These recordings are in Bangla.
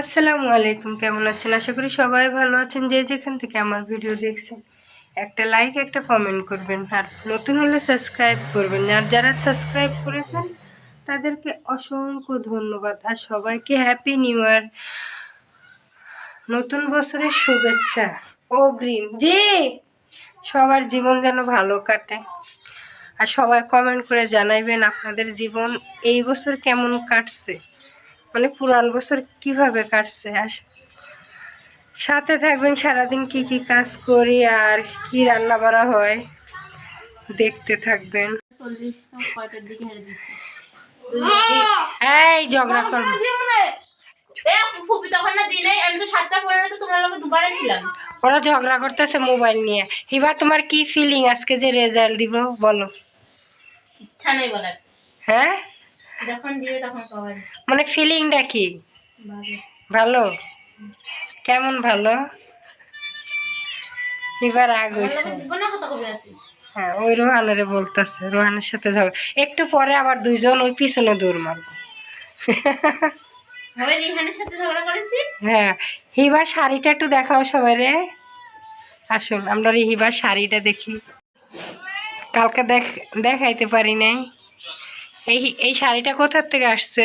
আসসালামু আলাইকুম, কেমন আছেন? আশা করি সবাই ভালো আছেন। যে যেখান থেকে আমার ভিডিও দেখছেন, একটা লাইক একটা কমেন্ট করবেন। আর নতুন হলে সাবস্ক্রাইব করবেন। আর যারা সাবস্ক্রাইব করেছেন, তাদেরকে অসংখ্য ধন্যবাদ। আর সবাইকে হ্যাপি নিউ ইয়ার নতুন বছরের শুভেচ্ছা। ও গ্রিন। জি সবার জীবন যেন ভালো কাটে। আর সবাই কমেন্ট করে জানাইবেন আপনাদের জীবন এই বছর কেমন কাটছে। মানে পুরান বছর কীভাবে কাটছে? আর সাথে থাকবেন সারাদিন কি কি কাজ করি আর কি রান্না বাড়া হয় দেখতে থাকবেন। চল্লিশ কয়টার দিকে হেরে দিচ্ছি? এই ঝগড়া করব ফুপি তখন না দিনে আমি তো সাতটা পনেরো তো তোমার লোকে দুবারে ছিলাম। ওরা ঝগড়া করতেছে মোবাইল নিয়ে। হিবা তোমার কি ফিলিং আজকে যে রেজাল্ট দিব বলো। ইচ্ছা নেই বলার। হ্যাঁ? যখন দিবে তখন পাওয়া মানে ফিলিংটা কি? ভালো। কেমন ভালো? এবার রাগ হয়েছে হ্যাঁ ওই রোহানের বলতেছে রোহানের সাথে ঝগড়া। একটু পরে আবার দুইজন ওই পিছনে দৌড় মারবো। হ্যাঁ হিবার শাড়িটা একটু দেখাও সবাই রে। আসুন আমরা হিবার শাড়িটা দেখি। কালকে দেখ দেখাইতে পারি নাই। এই এই শাড়িটা কোথার থেকে আসছে?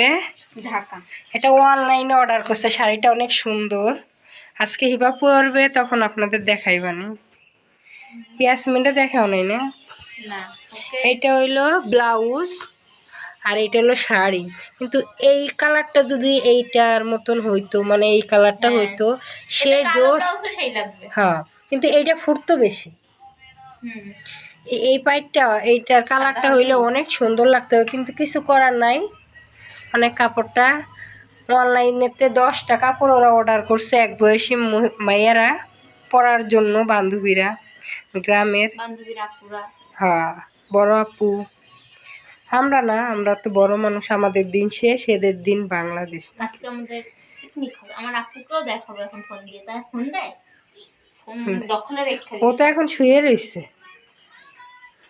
ঢাকা। এটা অনলাইনে অর্ডার করছে শাড়িটা অনেক সুন্দর। আজকে হিবা পরবে তখন আপনাদের দেখাইবানি। ইয়াসমিনটা দেখাও নাই না? এটা হইল ব্লাউজ আর এটা হলো শাড়ি। কিন্তু এই কালারটা যদি এইটার মতন হইতো মানে এই কালারটা হ্যাঁ। হইতো সে জোস হ্যাঁ কিন্তু এইটা ফুটতো বেশি। এই পাইটটা এইটার কালারটা হইলে অনেক সুন্দর লাগতো কিন্তু কিছু করার নাই। অনেক কাপড়টা অনলাইনেতে দশটা কাপড় ওরা অর্ডার করছে এক বয়সী মাইয়ারা পরার জন্য বান্ধবীরা গ্রামের। হ্যাঁ বড় আপু। আমরা না আমরা তো বড় মানুষ আমাদের দিন শেষ এদের দিন বাংলাদেশ। আজকে আমাদের পিকনিক হবে। আমার আপুকেও দেখাবো এখন ফোন দিয়ে। তাই ফোন দেয়? ফোন দখলে রেখে ও তো এখন শুয়ে রয়েছে তাই তো। আমার আপু নাও।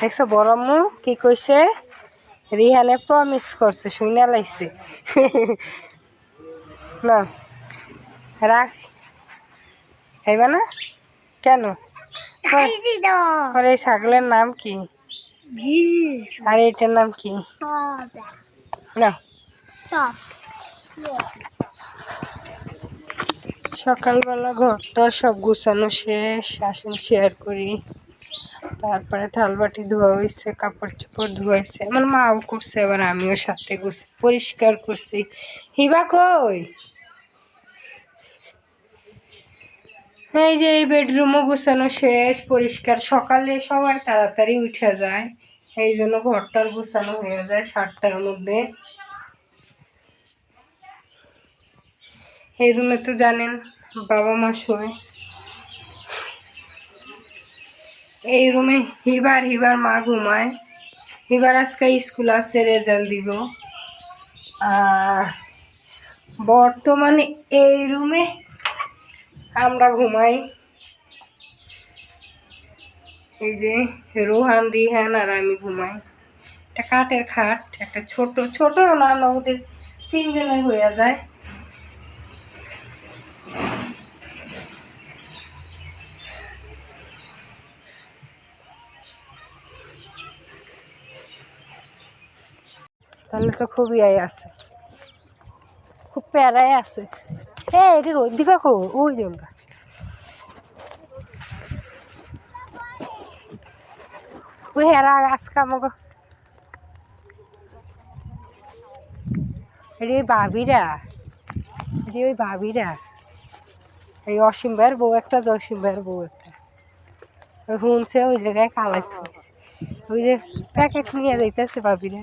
দেখছ বড় আম্মু কি কইছে? রিহানে প্রমিস করছে শুনে লাইছে। না রাখ। খাইবা না? কেন? আর এই ছাগলের নাম কি? আর এটার নাম কি? না। সকালবেলা ঘরটা সব গুছানো শেষ, আসুন শেয়ার করি। তারপরে থালবাটি ধোয়া হয়েছে কাপড় চোপড় ধোয়াইছে আমার মাও করছে, এবার আমিও সাথে গুছি, পরিষ্কার করছি। হিবা কই? এই যে এই বেডরুমও গুছানো শেষ, পরিষ্কার। সকালে সবাই তাড়াতাড়ি উঠে যায়, এই জন্য ঘরটার গুছানো হয়ে যায় সাতটার মধ্যে। এই রুমে তো জানেন বাবা মা শোয়। এই রুমে হিবার হিবার মা ঘুমায়। হিবার আজকে স্কুল আছে, রেজাল্ট দিব। আর বর্তমানে এই রুমে আমরা ঘুমাই। এই যে রোহান, রিহান আর আমি ঘুমাই। একটা কাঠের খাট, একটা ছোট ছোট না ওদের তিনজনের হয়ে যায়। তাহলে তো খুবই আয় আছে। খুব প্যারাই আছে। হ্যাঁ এটি রোদ দিবা কো ওই জনটা ওই হেরা আজকে আমাকে। ওই ভাবিরা এটি ওই ভাবিরা এই অসীম ভাইয়ের বউ একটা, জসীম ভাইয়ের বউ একটা। ওই শুনছে ওই জায়গায় কালাইছে ওই যে প্যাকেট নিয়ে যাইতেছে ভাবিরা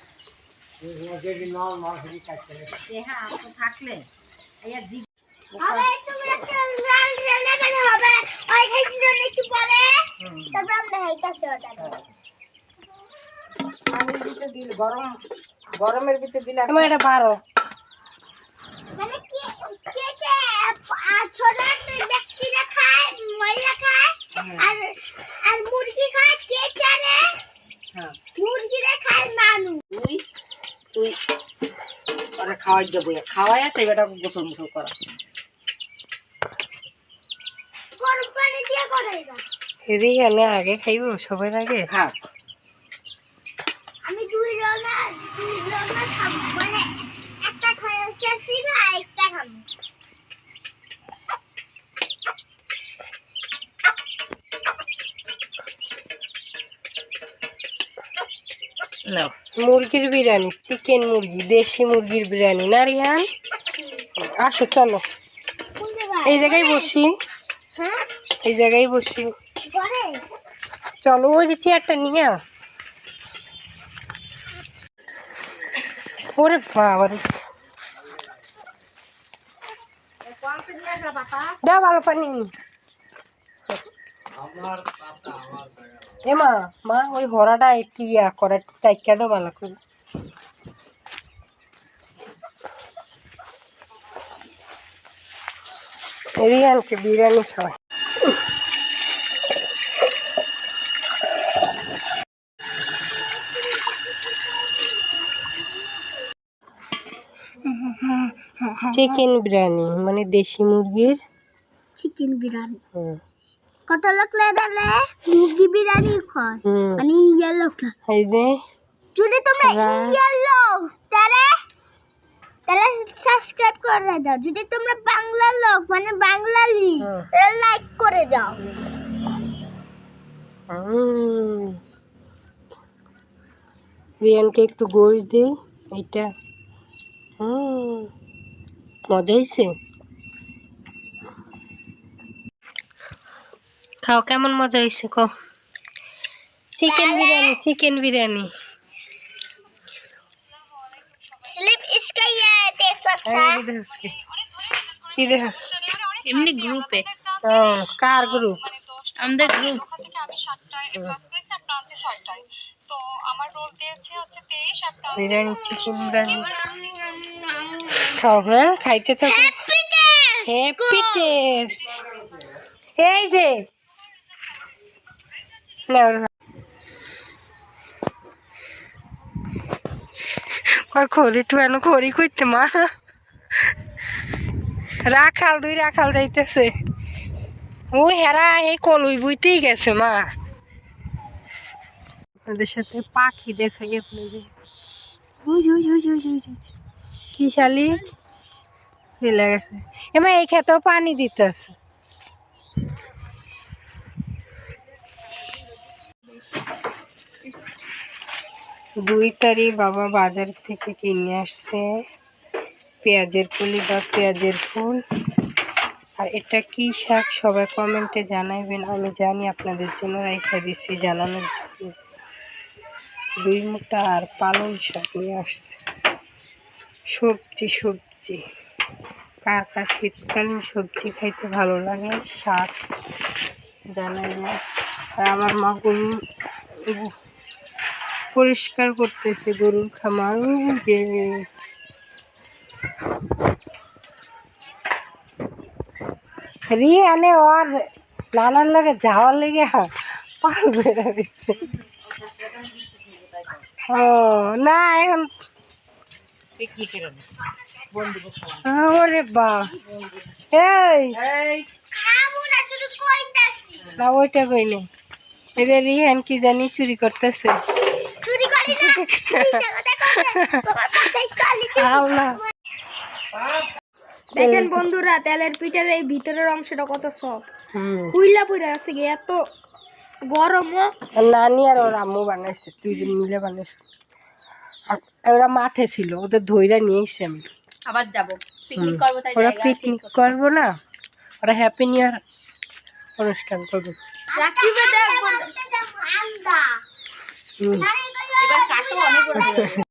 ঠান্ডা হবে তুমি লাল রেলে হবে? ওই খাইছিল একটু পরে? তারপর আমরা খাইতাছি ওটা। গরম গরমের ভিতরে দিলে আমার এটা বারো। মানে কি কেটে আর ছোট ব্যক্তিরা খায় মহিলা খায় আর আর মুরগি খায় কেচারে হ্যাঁ। মুরগিরা খায় মানুষ। তুই ওরা খাওয়াই দেবো খাওয়াই তাই বেটা গোসল মুসল করা। রিহানে আগে খাইব সবাই আগে? খাক আমি দুই রঙা দুই রঙা খাব মানে একটা খাই শেষি না একটা খাব নাও মুরগির বিরিয়ানি চিকেন মুরগি দেশি মুরগির বিরিয়ানি। না রিহান আসো চলো। এই জায়গায় বসি। এই জায়গায় বসি। চলো ওই যে চেয়ারটা নিয়ে। ওরে বাবা রে দাও ভালো পানি। এ মা মা ওই হরাটা একটু ইয়া করে একটু টাইকা দাও ভালো করে। রিয়ানকে বিরিয়ানি খাওয়াই। চিকেন বিরিয়ানি মানে দেশি মুরগির। চিকেন বিরিয়ানি। কত লোক লেদালে মুরগি বিরিয়ানি খায়। মানে ইন্ডিয়ার লোক না। এই যে। যদি তোমরা ইন্ডিয়ার লোক তাহলে তাহলে সাবস্ক্রাইব করে দাও। যদি তোমরা বাংলার লোক মানে। তাহলে লাইক করে দাও। রিয়ানকে একটু গোশ দিই এইটা। হুম। মজা হয়েছে খাও কেমন মজা হয়েছে কো চিকেন বিরিয়ানি চিকেন বিরিয়ানি। এমনি গ্রুপে কার গ্রুপ আমাদের গ্রুপ থেকে আমি 7টায় 6টায় তো আমার রোল দিয়েছে হচ্ছে 23 আর বিরিয়ানি চিকেন বিরিয়ানি। খাও হ্যাঁ? খাইতে থাকো। হ্যাপি টেস্ট এই যে নাও নাও। কয় খড়ি করতে মা। রাখাল, দুই রাখাল যাইতেছে। ও হেরা, এই কলুই বইতেই গেছে মা। আপনাদের সাথে পাখি দেখাই আপনাদের। কি শালিক ফেলে গেছে। এবার এই খেতেও পানি দিতেছে দুই তারিখ বাবা বাজার থেকে কিনে আসছে। পেঁয়াজের কলি বা পেঁয়াজের ফুল। আর এটা কি শাক? সবাই কমেন্টে জানাইবেন। আমি জানি আপনাদের জন্য রেখে দিচ্ছি জানানোর জন্য। দুই মুঠা আর পালং শাক নিয়ে আসছে। সবজি সবজি। কার কার শীতকালীন সবজি খাইতে ভালো লাগে? শাক জানাই না আর আমার মা পরিষ্কার করতেছে গরুর খামার। যে রিয়ানে ওর নানার লগে যাওয়ার লেগে পাল ও না এখন ওরে বা। এই না শুধু কইতাছি না ওইটা এদের রিহান কি জানি চুরি করতেছে। দেখেন বন্ধুরা তেলের পিঠের এই ভিতরের অংশটা কত সফট হুম। কুইলা পুরে আছে গিয়ে এত গরমও আর নানি আর ওর আম্মু বানাইছে দুইজন মিলে বানাইছে। আর ওরা মাঠে ছিল ওদের ধৈর্য নিয়ে এসে আমি। আবার যাব। পিকনিক করব তাই ওরা পিকনিক করব না ওরা হ্যাপি নিউ ইয়ার অনুষ্ঠান করব দেখব 嗯，你把卡送我那边去。